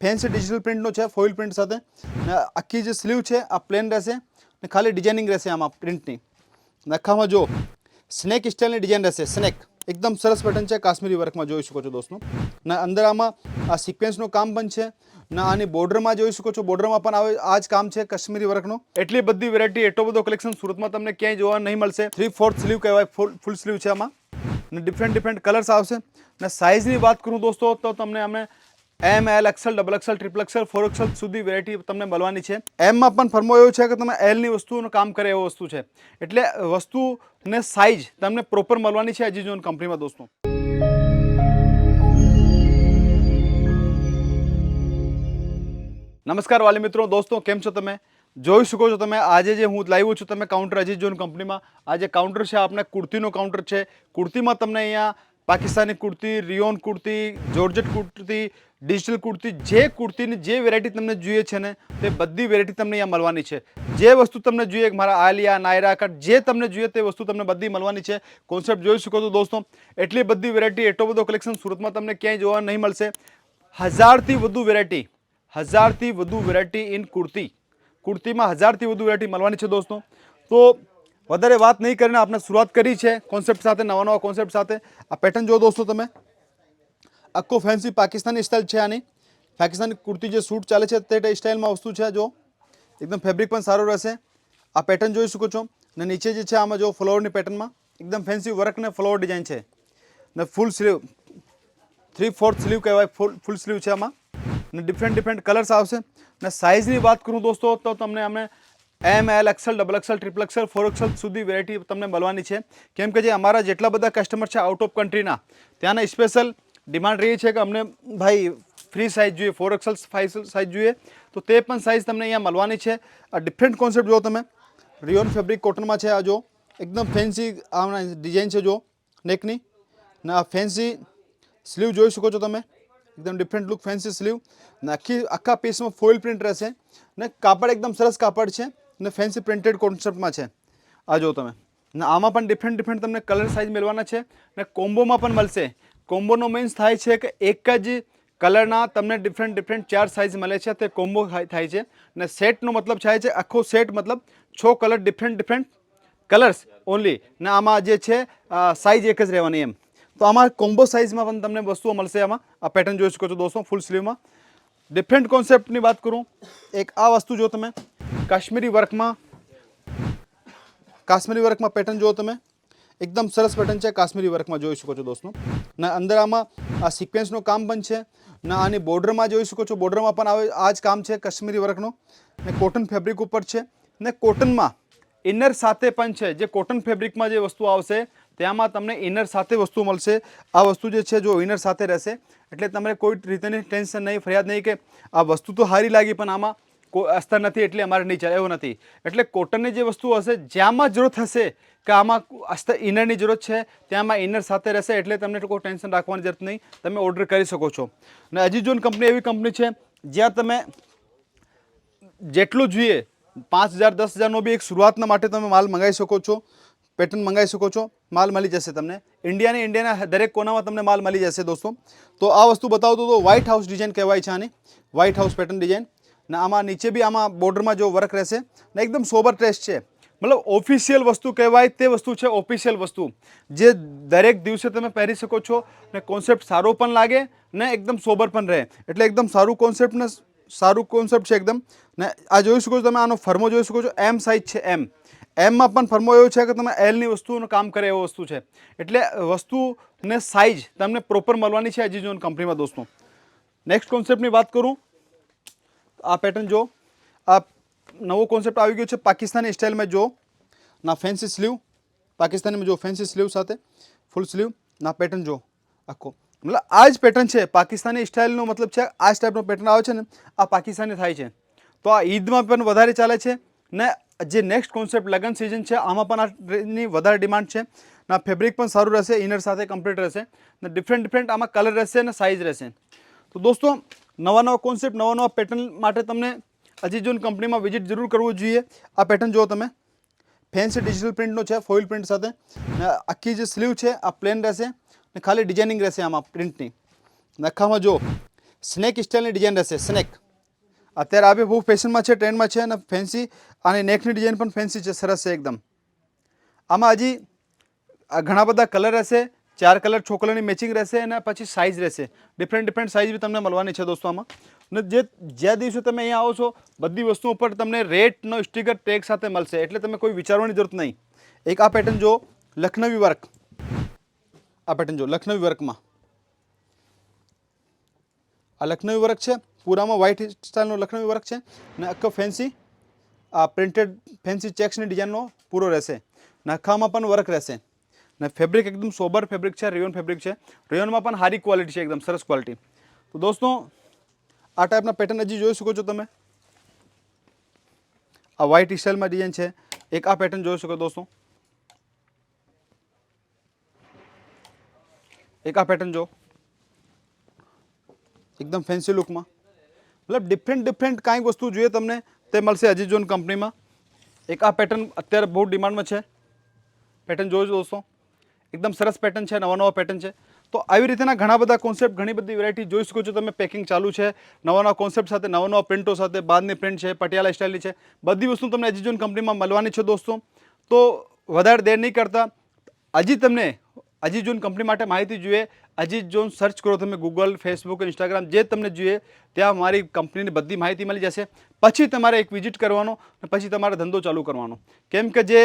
Fancy digital પ્રિન્ટનો છે, foil print સાથે. આખી જે સ્લીવ છે, આ પ્લેન રહેશે ને ખાલી ડિઝાઇનિંગ રહેશે આમાં પ્રિન્ટની. નખામાં જો સ્નેક સ્ટાઇલની ડિઝાઇન રહેશે, સ્નેક. એકદમ સરસ પેટર્ન છે, કાશ્મીરી વર્કમાં જોઈ શકો છો દોસ્તો. ને અંદર આમાં આ સિક્વન્સનું કામ પણ છે, ને આની બોર્ડરમાં જોઈ શકો છો. બોર્ડરમાં પણ આવે આ જ કામ છે કાશ્મીરી વર્કનો. એટલી બધી વેરાયટી એટલો બધો કલેક્શન સુરતમાં તમને ક્યાંય જોવા નહીં મળશે. થ્રી ફોર્થ સ્લીવ કહેવાય ફૂલ ફૂલ સ્લીવ છે આમાં. ને ડિફરન્ટ ડિફરન્ટ કલર્સ આવશે. ને સાઇઝની વાત કરું દોસ્તો, તો તમને અમે M L XL double XL triple XL four XL સુધી વેરાયટી તમને મળવાની છે. એમમાં પણ ફરમો એવો છે કે તમે એલની વસ્તુનું કામ કરે એવો વસ્તુ છે. એટલે વસ્તુને સાઇઝ તમને પ્રોપર મળવાની છે અજીજોન કંપનીમાં દોસ્તો. નમસ્કાર વાલી મિત્રો, દોસ્તો, કેમ છો તમે? જોઈ શકો છો તમે, આજે જે હું લાવ્યો છું, તમે કાઉન્ટર અજીત જોન કંપનીમાં આ જે કાઉન્ટર છે આપણે કુર્તીનો કાઉન્ટર છે. કુર્તીમાં તમને અહીંયા Pakistani kurti rayon kurti georgette kurti digital kurti, જે કુર્તીની જે વેરાયટી તમને જોઈએ છે ને, તે બધી વેરાયટી તમને અહીંયા મળવાની છે. જે વસ્તુ તમને જોઈએ, મારા આલિયા, નાયરા કટ, જે તમને જોઈએ તે વસ્તુ તમને બધી મળવાની છે. કોન્સેપ્ટ જોઈ શકો છો દોસ્તો. એટલી બધી વેરાયટી એટલો બધો કલેક્શન સુરતમાં તમને ક્યાંય જોવા નહીં મળશે. હજારથી વધુ વેરાયટી હજારથી વધુ વેરાયટી ઇન કુર્તી. કુર્તીમાં હજારથી વધુ વેરાયટી મળવાની છે દોસ્તો. તો વધારે વાત નહીં કરીને આપણે શરૂઆત કરી છે કોન્સેપ્ટ સાથે નવા નવા કોન્સેપ્ટ સાથે. આ પેટર્ન જો દોસ્તો તમે. આખો ફેન્સી પાકિસ્તાની સ્ટાઇલ છે આની. પાકિસ્તાની કુર્તી જે સૂટ ચાલે છે તે સ્ટાઇલમાં વસ્તુ છે જો એકદમ ફેબ્રિક પણ સારું રહેશે. આ પેટર્ન જોઈ શકો છો. ને નીચે જે છે આમાં જો ફ્લોવરની પેટર્નમાં એકદમ ફેન્સી વર્ક ને ફ્લાવર ડિઝાઇન છે. ને full sleeve three fourth sleeve કહેવાય ફૂલ ફૂલ સ્લીવ છે આમાં. ને ડિફરન્ટ ડિફરન્ટ કલર્સ આવશે. ને સાઇઝની વાત કરું દોસ્તો, તો તમને અમે M L XL double XL triple XL four XL સુધી વેરાયટી તમને મળવાની છે. કેમ કે જે અમારા જેટલા બધા કસ્ટમર છે આઉટ ઓફ કન્ટ્રીના ત્યાંના સ્પેશિયલ ડિમાન્ડ રહી છે કે અમને ભાઈ ફ્રી સાઇઝ જોઈએ ફોર એક્સલ સાઇઝ જોઈએ, તો તે પણ સાઇઝ તમને અહીંયા મળવાની છે. આ ડિફરન્ટ કોન્સેપ્ટ જો તમે. રિયોન ફેબ્રિક કોટનમાં છે આ જો. એકદમ ફેન્સી આ ડિઝાઇન છે જો નેકની ને આ ફેન્સી સ્લીવ જોઈ શકો છો તમે. એકદમ ડિફરન્ટ લુક ફેન્સી સ્લીવ ને આખી, આખા પીસમાં ફોઇલ પ્રિન્ટ રહેશે. ને કાપડ એકદમ સરસ કાપડ છે. ને ફેન્સી પ્રિન્ટેડ કોન્સેપ્ટમાં છે. આ જો તમે. ને આમાં પણ ડિફરન્ટ ડિફરન્ટ તમને કલર સાઇઝ મેળવાના છે. ને કોમ્બોમાં પણ મળશે. કોમ્બોનો મીન્સ થાય છે કે એક જ કલરના તમને ડિફરન્ટ ડિફરન્ટ ચાર સાઇઝ મળે છે. તે કોમ્બો થાય છે. ને સેટનો મતલબ થાય છે, આખો સેટ મતલબ છ colour different different colours only ને આમાં જે છે સાઇઝ એક જ રહેવાની એમ. તો આમાં કોમ્બો સાઇઝમાં પણ તમને વસ્તુઓ મળશે આમાં. આ પેટર્ન જોઈ શકો છો દોસ્તો ફૂલ સ્લીવમાં ડિફરન્ટ કોન્સેપ્ટની વાત કરું. એક આ વસ્તુ જો તમે, કાશ્મીરી વર્કમાં કાશ્મીરી વર્કમાં પેટર્ન જુઓ તમે. એકદમ સરસ પેટર્ન છે. કાશ્મીરી વર્કમાં જોઈ શકો છો દોસ્તો. ને અંદર આમાં આ સિક્વન્સનું કામ પણ છે. ને, આની બોર્ડરમાં જોઈ શકો છો. બોર્ડરમાં પણ આવે, આ જ કામ છે કાશ્મીરી વર્કનો. ને કોટન ફેબ્રિક ઉપર છે. ને કોટનમાં ઇનર સાથે પણ છે. જે કોટન ફેબ્રિકમાં જે વસ્તુ આવશે, ત્યાંમાં તમને ઇનર સાથે વસ્તુ મળશે. આ વસ્તુ જે છે, જો ઇનર સાથે રહેશે, એટલે તમને કોઈ રીતેની ટેન્શન નહીં, ફરિયાદ નહીં કે આ વસ્તુ તો સારી લાગી, પણ આમાં અસ્તર નથી એટલે અમારે નહીં ચાલે, એવું નથી. એટલે કોટનની જે વસ્તુ હશે, જ્યાંમાં જરૂરત હશે, કે આમાં અસ્તર ઇનરની જરૂરત છે, ત્યાંમાં ઇનર સાથે રહેશે એટલે તમને કોઈ ટેન્શન રાખવાની જરૂરત નહીં. તમે ઓર્ડર કરી શકો છો. અને અજીજોન કંપની એવી કંપની છે, જ્યાં તમે જેટલું જોઈએ, પાંચ હજાર, દસ હજારનો બી એક શરૂઆતના માટે તમે માલ મંગાવી શકો છો, પેટર્ન મંગાવી શકો છો, માલ મળી જશે તમને. ઇન્ડિયાની ઇન્ડિયાના દરેક કોનામાં તમને માલ મળી જશે દોસ્તો. તો આ વસ્તુ બતાવતો તો વ્હાઇટ હાઉસ ડિઝાઇન કહેવાય છે આની. વ્હાઇટ હાઉસ પેટર્ન ડિઝાઇન ને આમાં નીચે બી આમાં બોર્ડરમાં જો વર્ક રહેશે ને એકદમ સોબર ટેસ્ટ છે. મતલબ ઓફિશિયલ વસ્તુ કહેવાય તે વસ્તુ છે ઓફિશિયલ વસ્તુ. જે દરેક દિવસે તમે પહેરી શકો છો ને કોન્સેપ્ટ સારો પણ લાગે ને એકદમ સોબર પણ રહે. એટલે એકદમ સારું કોન્સેપ્ટ ને સારું કોન્સેપ્ટ છે એકદમ. ને આ જોઈ શકો છો તમે, આનો ફર્મો જોઈ શકો છો. એમ સાઇઝ છે એમ એમમાં પણ ફર્મો એવો છે કે તમે એલની વસ્તુનું કામ કરે એવો વસ્તુ છે. એટલે વસ્તુને સાઇઝ તમને પ્રોપર મળવાની છે અજીજોન કંપનીમાં દોસ્તો. નેક્સ્ટ કોન્સેપ્ટની વાત કરું. આ પેટર્ન જો આ નવો કોન્સેપ્ટ આવી ગયો છે પાકિસ્તાની સ્ટાઇલમાં જો ના ફેન્સી સ્લીવ પાકિસ્તાનીમાં જો ફેન્સી સ્લીવ સાથે. ફૂલ સ્લીવ ના પેટર્ન જો આખો. મતલબ આ જ પેટર્ન છે. પાકિસ્તાની સ્ટાઇલનો મતલબ છે, આ જ ટાઈપનો પેટર્ન આવે છે ને, આ પાકિસ્તાની થાય છે. તો આ ઈદમાં પણ વધારે ચાલે છે ને જે નેક્સ્ટ કોન્સેપ્ટ લગન સિઝન છે, આમાં પણ આની વધારે ડિમાન્ડ છે. ના ફેબ્રિક પણ સારું રહેશે ઇનર સાથે કમ્પ્લીટ રહેશે ને ડિફરન્ટ ડિફરન્ટ આમાં કલર રહેશે અને સાઇઝ રહેશે. તો દોસ્તો નવા નવા કોન્સેપ્ટ નવા નવા પેટર્ન માટે તમને અજીજોન કંપનીમાં વિઝિટ જરૂર કરવું જોઈએ. આ પેટર્ન જુઓ તમે. ફેન્સી ડિજિટલ પ્રિન્ટનો છે ફોઇલ પ્રિન્ટ સાથે. આખી જે સ્લીવ છે, આ પ્લેન રહેશે. ને ખાલી ડિઝાઇનિંગ રહેશે આમાં પ્રિન્ટની નખામાં જો સ્નેક સ્ટાઇલની ડિઝાઇન રહેશે સ્નેક અત્યારે આ બી બહુ ફેશનમાં છે ટ્રેન્ડમાં છે અને ફેન્સી અને નેકની ડિઝાઇન પણ ફેન્સી છે, સરસ છે એકદમ. આમાં હજી ઘણા બધા કલર રહેશે. ચાર કલર છોકરાની મેચિંગ રહેશે અને પછી સાઇઝ રહેશે. ડિફરન્ટ ડિફરન્ટ સાઇઝ બી તમને મળવાની છે દોસ્તો આમાં. અને જે જ્યાં દિવસે તમે અહીંયા આવો છો, બધી વસ્તુઓ ઉપર તમને રેટનો સ્ટીકર ટેગ સાથે મળશે. એટલે તમે કોઈ વિચારવાની જરૂરત નહીં. એક આ પેટર્ન જો લખનવી વર્ક. આ પેટર્ન જો લખનવી વર્કમાં. આ લખનવી વર્ક છે, પૂરામાં વ્હાઇટ સ્ટાઇલનો લખનવી વર્ક છે, અને આખો ફેન્સી આ પ્રિન્ટેડ ફેન્સી ચેક્સની ડિઝાઇનનો પૂરો રહેશે. નખામાં પણ વર્ક રહેશે. ને ફેબ્રિક એકદમ સોબર ફેબ્રિક છે રેયોન ફેબ્રિક છે. રેયોનમાં પણ સારી ક્વોલિટી છે, એકદમ સરસ ક્વોલિટી તો દોસ્તો, આ ટાઈપના પેટર્ન હજી જોઈ શકો છો તમે. આ વ્હાઇટ સ્ટાઇલમાં ડિઝાઇન છે. એક આ પેટર્ન જોઈ શકો દોસ્તો. એક આ પેટર્ન જો. એકદમ ફેન્સી લુકમાં મતલબ ડિફરન્ટ ડિફરન્ટ કાંઈક વસ્તુ જોઈએ તમને, તે મળશે અજીજોન કંપનીમાં એક આ પેટર્ન અત્યારે બહુ ડિમાન્ડમાં છે. પેટર્ન જોજો દોસ્તો. એકદમ સરસ પેટર્ન છે, નવા નવા પેટર્ન છે. તો આવી રીતના ઘણા બધા કોન્સેપ્ટ ઘણી બધી વેરાયટી જોઈ શકો છો તમે. પેકિંગ ચાલુ છે, નવા નવા કોન્સેપ્ટ સાથે, નવા નવા પ્રિન્ટો સાથે, બાદની પ્રિન્ટ છે, પટિયાલા સ્ટાઇલની છે. બધી વસ્તુ તમને એજીજોન કંપનીમાં મળવાની છે દોસ્તો. તો વધારે દેર નહીં કરતા. હજી તમને અજીત જોન કંપની માટે માહિતી જોઈએ. અજીત જોન સર્ચ કરો તમે ગૂગલ ફેસબુક ઇન્સ્ટાગ્રામ જે તમને જોઈએ, ત્યાં મારી કંપનીની બધી માહિતી મળી જશે. પછી તમારે એક વિઝિટ કરવાનો પછી તમારે ધંધો ચાલુ કરવાનો. કેમ કે જે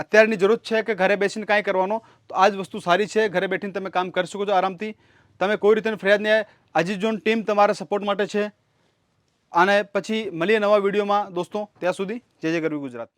અત્યારની જરૂર છે કે ઘરે બેસીને કાંઈ કરવાનો. તો આ જ વસ્તુ સારી છે, ઘરે બેઠીને તમે કામ કરી શકો છો આરામથી. તમે કોઈ રીતે ફરિયાદ નહીં આવે હજી જોન ટીમ તમારા સપોર્ટ માટે છે. અને પછી મળીએ નવા વિડીયોમાં. દોસ્તો, ત્યાં સુધી જે જે કરવી ગુજરાત.